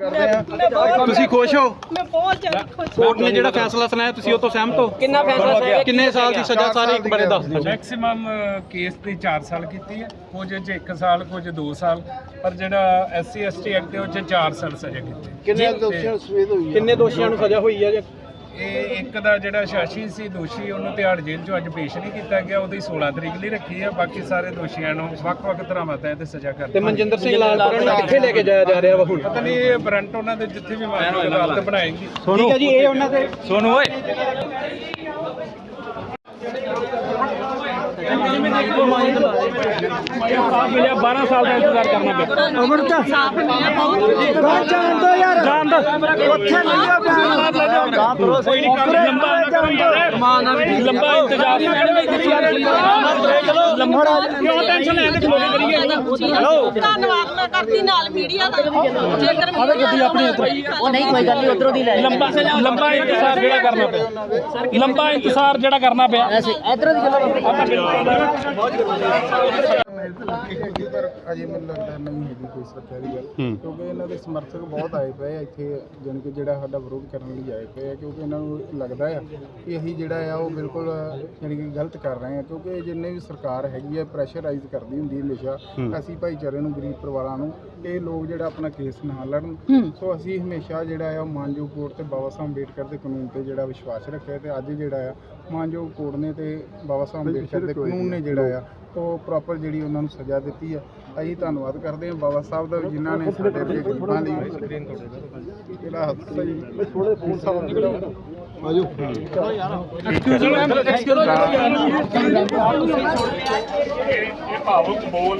ਤੁਸੀਂ ਖੁਸ਼ ਹੋ? ਮੈਂ ਬਹੁਤ ਜ਼ਿਆਦਾ ਖੁਸ਼ ਕੋਰਟ ਨੇ ਜਿਹੜਾ ਫੈਸਲਾ ਸੁਣਾਇਆ ਤੁਸੀਂ ਉਹ ਤੋਂ ਸਹਿਮਤ ਹੋ? ਕਿੰਨਾ ਫੈਸਲਾ ਸੁਣਾਇਆ? ਕਿੰਨੇ ਸਾਲ ਦੀ ਸਜ਼ਾ ਸਾਰੇ ਇੱਕ ਬਾਰੇ ਦੱਸ ਦਿਓ। ਮੈਕਸਿਮਮ ਕੇਸ ਦੀ 4 ਸਾਲ ਕੀਤੀ ਹੈ। ਕੁਝ ਚ 1 ਸਾਲ ਕੁਝ 2 ਸਾਲ। ਪਰ ਜਿਹੜਾ ਐਸਸੀ ਐਸਟੀ ਐਕਟ ਹੈ ਉਹ ਚ 4 ਸਾਲ ਸਜ਼ਾ ਕੀਤੀ। ਕਿੰਨੇ ਦੋਸ਼ੀਆਂ ਕਿੰਨੇ ਦੋਸ਼ੀਆਂ ਨੂੰ ਸਜ਼ਾ ਹੋਈ ਹੈ ਜੀ ਇਹ ਇੱਕ ਦਾ ਜਿਹੜਾ ਸ਼ਾਸ਼ੀ ਸੀ ਦੋਸ਼ੀ ਉਹਨੂੰ ਤਿਹਾੜ ਜੇਲ੍ਹ ਚੋਂ ਅੱਜ ਪੇਸ਼ ਨਹੀਂ ਕੀਤਾ ਗਿਆ। ਉਹਦੀ 16 ਤਰੀਕ ਲਈ ਰੱਖੀ ਹੈ ਬਾਕੀ ਸਾਰੇ ਦੋਸ਼ੀਆਂ ਨੂੰ ਵੱਖ-ਵੱਖ ਧਾਰਾਵਾਂ ਤਹਿਤ ਸਜ਼ਾ ਕਰ ਤੇ ਮਨਜਿੰਦਰ ਸਿੰਘ ਲਾਲਪੁਰਾ ਨੂੰ ਕਿੱਥੇ ਲੈ ਕੇ ਜਾਇਆ ਜਾ ਰਿਹਾ ਵਾ ਹੁਣ? ਪਤਾ ਨਹੀਂ ਇਹ ਬਰੰਟ ਉਹਨਾਂ ਦੇ ਜਿੱਥੇ ਵੀ ਮਾਨਯੋਗ ਅਦਾਲਤ ਬਣਾਏਗੀ। ਠੀਕ ਹੈ ਜੀ ਇਹ ਉਹਨਾਂ ਦੇ ਸੋਨੂ ਓਏ। ਮਿਲਿਆ 12 ਸਾਲ ਦਾ ਇੰਤਜ਼ਾਰ ਕਰਨਾ ਪਿਆ। ਸਾਫ਼ ਮਿਲਿਆ ਬਹੁਤ ਜਾਣ ਦੋ ਯਾਰ। ਜਾਣ ਦੋ। ਉੱਥੇ ਕੋਈ ਨਹੀਂ ਲੰਬਾ ਲੰਬਾ ਇੰਤਜ਼ਾਰ ਲੰਬਾ ਕਿਉਂ ਟੈਨਸ਼ਨ ਲੈਣ ਦੇ? ਖਲੋਗੇ ਕਰੀਏ ਧੰਨਵਾਦ ਮੈਂ ਕਰਦੀ ਨਾਲ ਮੀਡੀਆ ਦਾ। ਜੇਕਰ ਗੱਡੀ ਆਪਣੀ ਉਹ ਨਹੀਂ ਕੋਈ ਗੱਲ ਨਹੀਂ ਉਧਰੋਂ ਦੀ ਲੈ ਲੰਬਾ ਲੰਬਾ ਇੰਤਜ਼ਾਰ ਜਿਹੜਾ ਕਰਨਾ ਪਿਆ। ਲੰਬਾ ਇੰਤਜ਼ਾਰ ਜਿਹੜਾ ਕਰਨਾ ਪਿਆ। ਐਸੇ ਇਧਰੋਂ ਦੀ ਗੱਲ ਬਹੁਤ ਜ਼ਰੂਰੀ ਹੈ ਪਰ ਅਜੇ ਮੈਨੂੰ ਲੱਗਦਾ ਨਹੀਂ ਹੈਗੀ ਕੋਈ ਸੁਰੱਖਿਆ ਦੀ ਗੱਲ। ਕਿਉਂਕਿ ਇਹਨਾਂ ਦੇ ਸਮਰਥਕ ਬਹੁਤ ਆਏ ਪਏ ਆ ਇੱਥੇ ਜਾਣੀ ਕਿ ਜਿਹੜਾ ਸਾਡਾ ਵਿਰੋਧ ਕਰਨ ਲਈ ਆਏ ਪਏ ਆ ਕਿਉਂਕਿ ਇਹਨਾਂ ਨੂੰ ਲੱਗਦਾ ਆ ਕਿ ਅਸੀਂ ਜਿਹੜਾ ਆ ਉਹ ਬਿਲਕੁਲ ਜਾਣੀ ਕਿ ਗਲਤ ਕਰ ਰਹੇ ਆ। ਕਿਉਂਕਿ ਜਿੰਨੇ ਵੀ ਸਰਕਾਰ ਹੈਗੀ ਆ ਪ੍ਰੈਸ਼ਰਾਈਜ਼ ਕਰਦੀ ਹੁੰਦੀ ਹਮੇਸ਼ਾ। ਅਸੀਂ ਭਾਈਚਾਰੇ ਨੂੰ ਗਰੀਬ ਪਰਿਵਾਰਾਂ ਨੂੰ ਇਹ ਲੋਕ ਜਿਹੜਾ ਆਪਣਾ ਕੇਸ ਨਾ ਲੜਨ। ਸੋ ਅਸੀਂ ਹਮੇਸ਼ਾ ਜਿਹੜਾ ਆ ਉਹ ਮਾਨਯੋਗ ਕੋਰਟ ਤੇ ਬਾਬਾ ਸਾਹਿਬ ਅੰਬੇਡਕਰ ਦੇ ਕਾਨੂੰਨ ਤੇ ਜਿਹੜਾ ਵਿਸ਼ਵਾਸ ਰੱਖਿਆ ਤੇ ਅੱਜ ਜਿਹੜਾ ਆ ਮਾਨਯੋਗ ਕੋਰਟ ਨੇ ਤੇ ਬਾਬਾ ਸਾਹਿਬ ਅੰਬੇਡਕਰ ਦੇ ਕਾਨੂੰਨ ਨੇ ਜਿਹੜਾ ਆ ਉਹ ਪ੍ਰੋਪਰ ਜਿਹੜੀ ਉਹਨਾਂ ਨੂੰ ਸਜ਼ਾ ਦਿੱਤੀ ਆ ਅਸੀਂ ਧੰਨਵਾਦ ਕਰਦੇ ਹਾਂ ਬਾਬਾ ਸਾਹਿਬ ਦਾ ਜਿਨ੍ਹਾਂ ਨੇ ਸਾਡੇ ਵਰਗੇ ਗਰੀਬਾਂ ਲਈ। ਜਿਹੜਾ ਹਾਦਸਾ ਜੀ ਥੋੜੇ ਫੋਨ ਸਾਹਿਬ ਜਿਹੜਾ ਆਜੋ ਇਹ ਭਾਵੁਕ ਬੋਲ